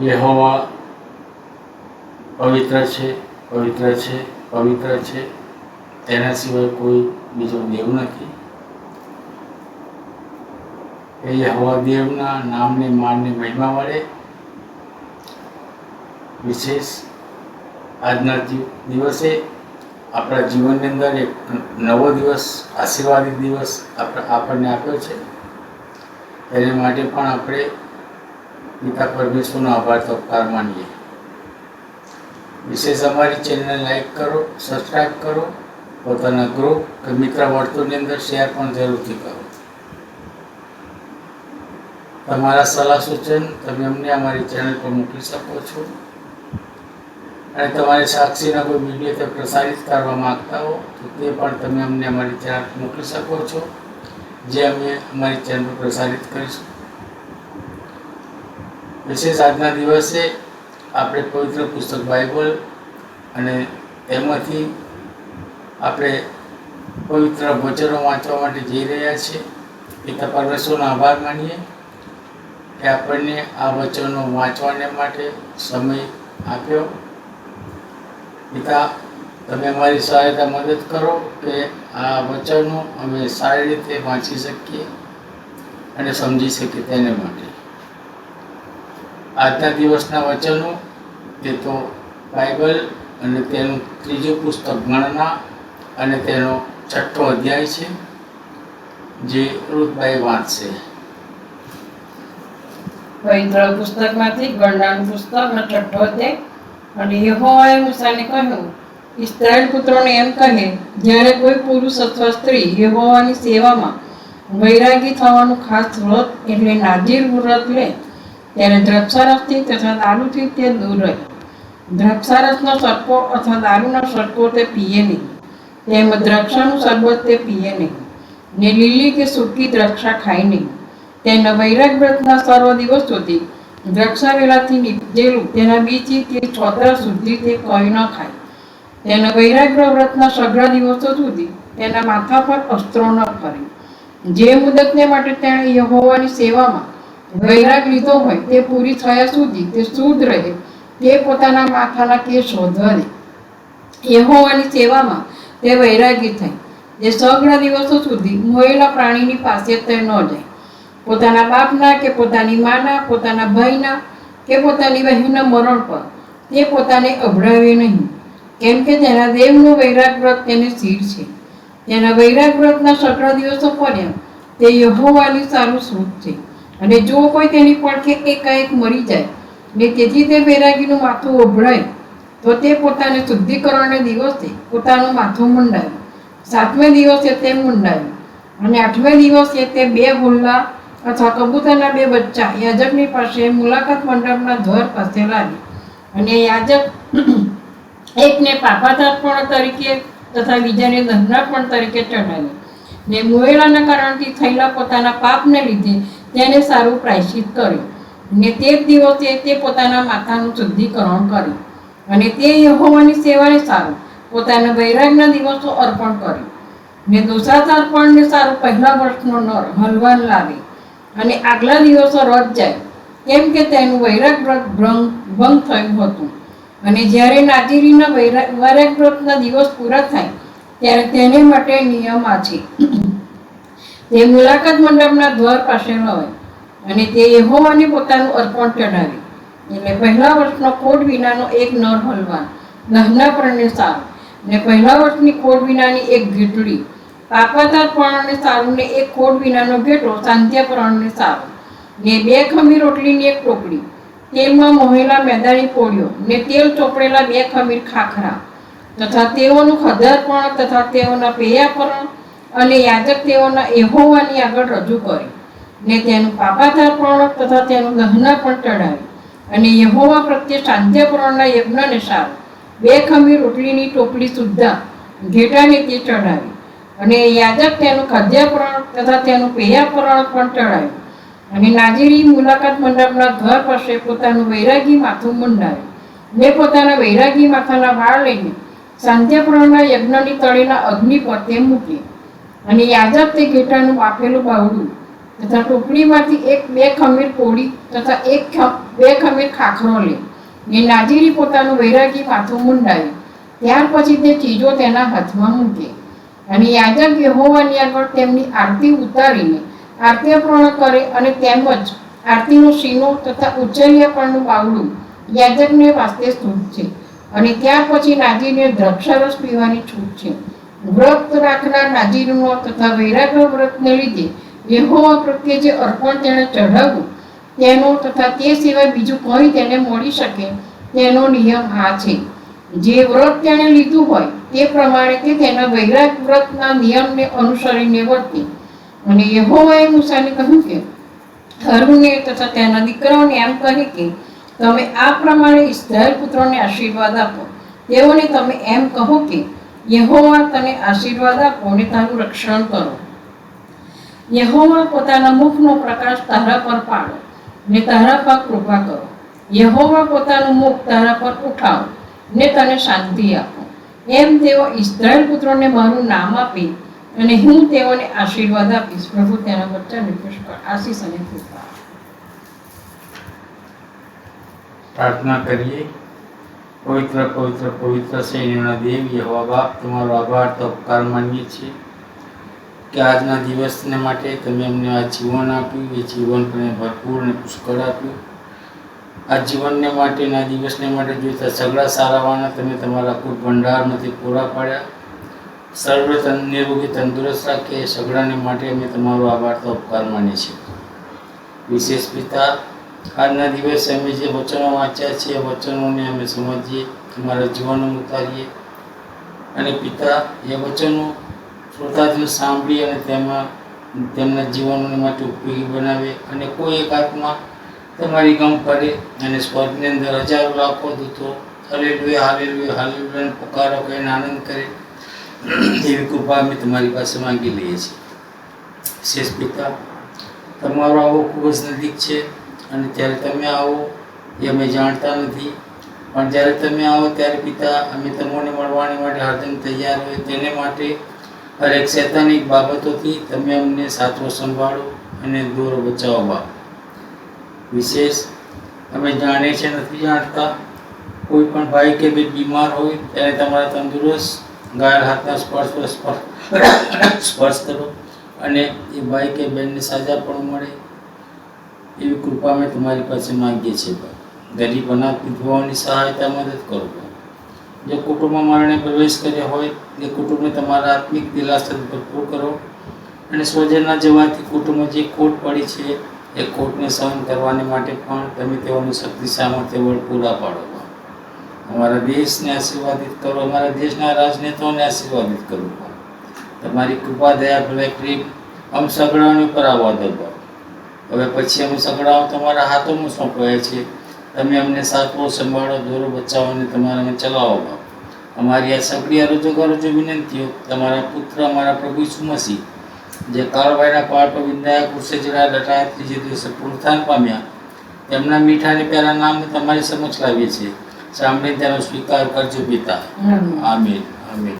યહોવા પવિત્ર છે પવિત્ર છે પવિત્ર છે. તેના સિવાય કોઈ બીજો દેવ નથી. એ યહોવા દેવના નામને, માનને મહિમા મળે વિશેષ આજના દિવસે આપણા જીવનની અંદર એક નવો દિવસ આશીર્વાદિત દિવસ આપણે, આપણને આપ્યો છે. એને માટે પણ આપણે પિતા પરમેશ્વરનો આભાર તપકાર માનીએ. વિશેષ અમારી ચેનલને લાઈક કરો સબસ્ક્રાઈબ કરો, પોતાના ગ્રુપ કે મિત્ર વર્તુળની અંદર શેર પણ જરૂરથી કરો. તમારા સલાહ સૂચન તમે અમને અમારી ચેનલ પર મોકલી શકો છો. અને તમારી સાક્ષીના કોઈ વીડિયો તે પ્રસારિત કરવા માગતા હો, તો તે પણ તમે અમને અમારી ચેનલ મોકલી શકો છો. જે અમે અમારી ચેનલ પર પ્રસારિત કરીશું. વિશેષ આજના દિવસે આપણે પવિત્ર પુસ્તક બાઇબલ અને તેમાંથી આપણે પવિત્ર વચનો વાંચવા માટે જઈ રહ્યા છીએ. પિતા પરમેશ્વરનો આભાર માનીએ કે આપણને આ વચનો વાંચવાને માટે સમય આપ્યો. પિતા, તમે અમારી સહાયતા મદદ કરો કે આ વચનો અમે સારી રીતે વાંચી શકીએ અને સમજી શકીએ તેને માટે. આજના દિવસના વચનો, તે તો બાઇબલ અને તેનું ત્રીજું પુસ્તક ગણના અને તેનો છઠ્ઠો અધ્યાય છે, જે રૂતભાઈ વાંચશે પવિત્ર પુસ્તકમાંથી ગણનાનું પુસ્તક અને છઠ્ઠો અધ્યાય અને યહોવાએ મૂસાને કહ્યું ઇસ્રાયલ પુત્રોને એમ કહે, જ્યારે કોઈ પુરુષ અથવા સ્ત્રી યહોવાની સેવામાં વૈરાગી થવાનું ખાસ વ્રત એટલે નાજીર વ્રત લે ત્યારે દ્રક્ષારસથી તથા દારૂથી તે દૂર રહે. દ્રાક્ષારસનો સરકો અથવા દારૂનો સરકો તે પીએ નહીં. તેમજ દ્રક્ષાનું શરબત તે પીએ નહીં. ને લીલી કે સૂકી દ્રક્ષા ખાય નહીં. તેના વૈરાગ વ્રતના સર્વ દિવસ સુધી દ્રક્ષા વેલાથી નીપજેલું તેના બીજી તે છોતરા સુધી તે કોઈ ન ખાય. તેના વૈરાગ્ર વ્રતના સઘળા દિવસો સુધી તેના માથા પર અસ્ત્રો ન કરે જે મુદતને માટે તેણે યહોવાની સેવામાં વૈરાગ લીધો હોય, તે પૂરી થયા સુધી તે શુદ્ધ રહે. તે પોતાના માથાના શોધવા દે યહોવાની સેવામાં તે વૈરાગી થાય જે સઘળા દિવસો સુધી મોયેલા પ્રાણીની પાસે તે ન જાય. પોતાના બાપના કે પોતાની માના, પોતાના ભાઈના કે પોતાની બહેનના મરણ પર તે પોતાને અભડાવે નહીં. કેમ કે તેના દેવનું વૈરાગ વ્રત તેને સ્થિર છે. તેના વૈરાગ વ્રતના સઘળા દિવસો પડ્યા. તે યહોવાની સારું સ્વરૂપ છે. અને જો કોઈ તેની પડખે એકાએક મરી જાય ને તેથી તે વૈરાગીનું માથું ઓભળાય, તો તે પોતાને શુદ્ધિકરણને દિવસે પોતાનું માથું મુંડાય. સાતમે દિવસે તે મુંડાયું અને આઠમે દિવસે તે બે ભૂલ્લા અથવા કબૂતરના બે બચ્ચા યાજકની પાસે મુલાકાત મંડપના ધર પાસે લાવી અને યાજક એકને પાપાતાર્પણ તરીકે તથા બીજાને દહનાર્પણ તરીકે ચઢાવી ને મોયેલાના કારણથી થયેલા પોતાના પાપને લીધે તેને સારું પ્રાયશ્ચિત કર્યું. ને તે જ દિવસે તે પોતાના માથાનું શુદ્ધિકરણ કર્યું. અને તે યહોવાની સેવાને સારું, પોતાના વૈરાગના દિવસો અર્પણ કર્યું. ને દોષાતાર્પણને સારું પહેલા વર્ષનો નર, હલવાન લાવે અને આગલા દિવસો રદ જાય, કેમ કે તેનું વૈરાગ વ્રત ભ્રંગ ભંગ થયું હતું. અને જ્યારે નાજીરીના વૈરાગ વૈરાગ વ્રતના દિવસ પૂરા થાય, ત્યારે તેને માટે નિયમ આ છે. તે મુલાકાત મંડપના દ્વાર પાસે હોય. અને તે યહોવાને પોતાનું અર્પણ ચઢાવે એટલે પહેલા વર્ષનો કોડ વિનાનો એક નર હલવાન દહના પરણે સારો ને પહેલા વર્ષની કોડ વિનાની એક ઘીટડી પાકવાતા પરણને સારું ને એક કોડ વિનાનો ઘેટો, સાંધ્ય પરણને સારો ને બે ખમીર રોટલીની એક ટોપલી તેલમાં મોહેલા મેદાની પોળીઓ ને તેલ ચોપડેલા બે ખમીર ખાખરા. તથા તેઓનું ખદારપણ તથા તેઓના પેયાપરણ અને યાજક તેઓના એહોવાની આગળ રજૂ કરી. ને તેનું પાપાધારપણ તથા તેનું દહના પણ ચડાવી અને યહોવા પ્રત્યે સાંધ્યપૂર્ણના યજ્ઞને સારું. બે ખમીર રોટલીની ટોપલી સુદ્ધા ઘેટાને તે ચડાવી અને યાજક તેનું ખાદ્યાપરણ તથા તેનું પેયાપરણ પણ ચડાવ્યું અને નાજીરી મુલાકાત મંડપના ઘર પાસે પોતાનું વૈરાગી માથું મુંડાવ્યું. ને પોતાના વૈરાગી માથાના વાળ લઈને શાંત્યપૂર્ણના યજ્ઞની તળેના અગ્નિ પર તે મૂકી. અને યાજક તે ઘેટાનું બાફેલું બાવડું તથા ટોપલીમાંથી એક બે ખમીર કોળી તથા એક બે ખમીર ખાખરો લે. ને નાજીરી પોતાનું વૈરાગી માથું મુંડાવે ત્યાર પછી તે ચીજો તેના હાથમાં મૂકે. અને યાજક યહોવાની આગળ તેમની આરતી ઉતારીને આરતી પૂર્ણ કરે અને તેમજ આરતીનો શીનો તથા ઉચ્ચર્યા બાવડું યાજકને વાસ્તે છૂટ છે. અને ત્યાર પછી નાજીને દ્રક્ષરસ પીવાની છૂટ છે. વ્રત રાખનાર નાજીરનો તથા વૈરાગ્ય વ્રતને લીધે યહોવા પ્રત્યે જે અર્પણ તેણે ચઢાવ્યું, તેનો તથા તે સિવાય બીજું કોઈ તેને મળી શકે તેનો નિયમ આ છે. જે વ્રત તેણે લીધું હોય તે પ્રમાણે તે તેના વૈરાગ વ્રતના નિયમને અનુસરીને વર્તે અને યહોવાએ મૂસાને કહ્યું કે હરુને તથા તેના દીકરાઓને એમ કહે કે, તમે આ પ્રમાણે ઇસ્રાયલ પુત્રોને આશીર્વાદ આપો. તેઓને તમે એમ કહો કે યહોવા તને આશીર્વાદ આપો અને તારું રક્ષણ કરો. યહોવા પોતાના મુખનો પ્રકાશ તારા પર પાડો ને તારા પર કૃપા કરો. યહોવા પોતાનું મુખ તારા પર ઉઠાવો ને તને શાંતિ આપો. એમ તેઓ ઇસ્રાયલ પુત્રોને મારું નામ આપી અને હું તેઓને આશીર્વાદ આપીશ. પ્રભુ, તેના વચ્ચે પુષ્કળ આશીષ અને કૃપા. પ્રાર્થના કરીએ. પવિત્ર પવિત્ર પવિત્ર શ્રેણીના દેવ યહોવા બાપ તમારો આભાર તો ઉપકાર માનીએ છીએ કે આજના દિવસને માટે તમે અમને આ જીવન આપ્યું, એ જીવન તમે ભરપૂર અને પુષ્કળ આપ્યું. આ જીવનને માટેના દિવસને માટે જોઈતા સગળા સારાવાના તમે તમારા કુટ ભંડારમાંથી પૂરા પાડ્યા. સર્વ તન, નિરોગી તંદુરસ્ત રાખે એ સગળાને માટે અમે તમારો આભાર તો ઉપકાર માનીએ છીએ. વિશેષ પિતા આજના દિવસે અમે જે વચનો વાંચ્યા છે એ વચનોને અમે સમજીએ, અમારા જીવનમાં ઉતારીએ. અને પિતા, એ વચનો શ્રોતાજનો સાંભળી અને તેમાં તેમના જીવનોને માટે ઉપયોગી બનાવે. અને કોઈ એક આત્મા તમારી ગમ કરે અને સ્વર્ગની અંદર હજારો લાખો દૂતો હાલેલુયા હાલેલુએ હાલેલુએ પુકારો કહીને આનંદ કરે, એવી કૃપા અમે તમારી પાસે માંગી લઈએ છીએ. શેષ પિતા, તમારો આવો ખૂબ જ નજીક છે. અને જ્યારે તમે આવો, એ અમે જાણતા નથી. પણ જ્યારે તમે આવો, ત્યારે પિતા અમે તમને મળવાની માટે હરદમ તૈયાર હોય. તેને માટે હરેક શૈતાનિક બાબતોથી તમે અમને સાચવો સંભાળો અને દૂર બચાવો બાપ. વિશેષ, અમે જાણીએ છીએ નથી જાણતા. કોઈ પણ ભાઈ કે બે બીમાર હોય, ત્યારે તમારા તંદુરસ્ત ગાયલ હાથના સ્પર્શ સ્પર્શ કરો અને એ ભાઈ કે બહેનને સાજા પણ મળે. એવી કૃપા અમે તમારી પાસે માંગીએ છીએ ગરીબ અનાથ વિધવાઓની સહાયતા મદદ કરો જે કુટુંબમાં મરણે પ્રવેશ કર્યો હોય, એ કુટુંબને તમારા આત્મિક દિલાસાથી ભરપૂર કરો. અને સ્વજનના જવાથી કુટુંબમાં જે ખોટ પડી છે, એ ખોટને સહન કરવાને માટે પણ તમે તેઓને શક્તિ સામર્થ્ય બળ પૂરા પાડો અમારા દેશને આશીર્વાદિત કરો, અમારા દેશના રાજનેતાઓને આશીર્વાદિત કરો તમારી કૃપા, દયા ભલે પ્રેમ અમ સગડાઓની ઉપર આવવા દો. હવે પછી અમે સગડાઓ તમારા હાથોમાં સોંપાયા છે? તમે અમને સાચવો સંભાળો દોરો તમારે અમે ચલાવો બાપ. અમારી આ સગડી અરજો ગરજો વિનંતીઓ તમારા પુત્ર અમારા પ્રભુ સુમસી જે કાળભાઈના પહાડ પર વિંદાયા કુરસે જરા લટાયા ત્રીજે દિવસે પુનરુત્થાન પામ્યા. તેમના મીઠા અને પ્યારા નામને તમારી સમક્ષ લાવીએ છીએ. સાંભળીને તેનો સ્વીકાર કરજો પિતા. આમીન આમીન.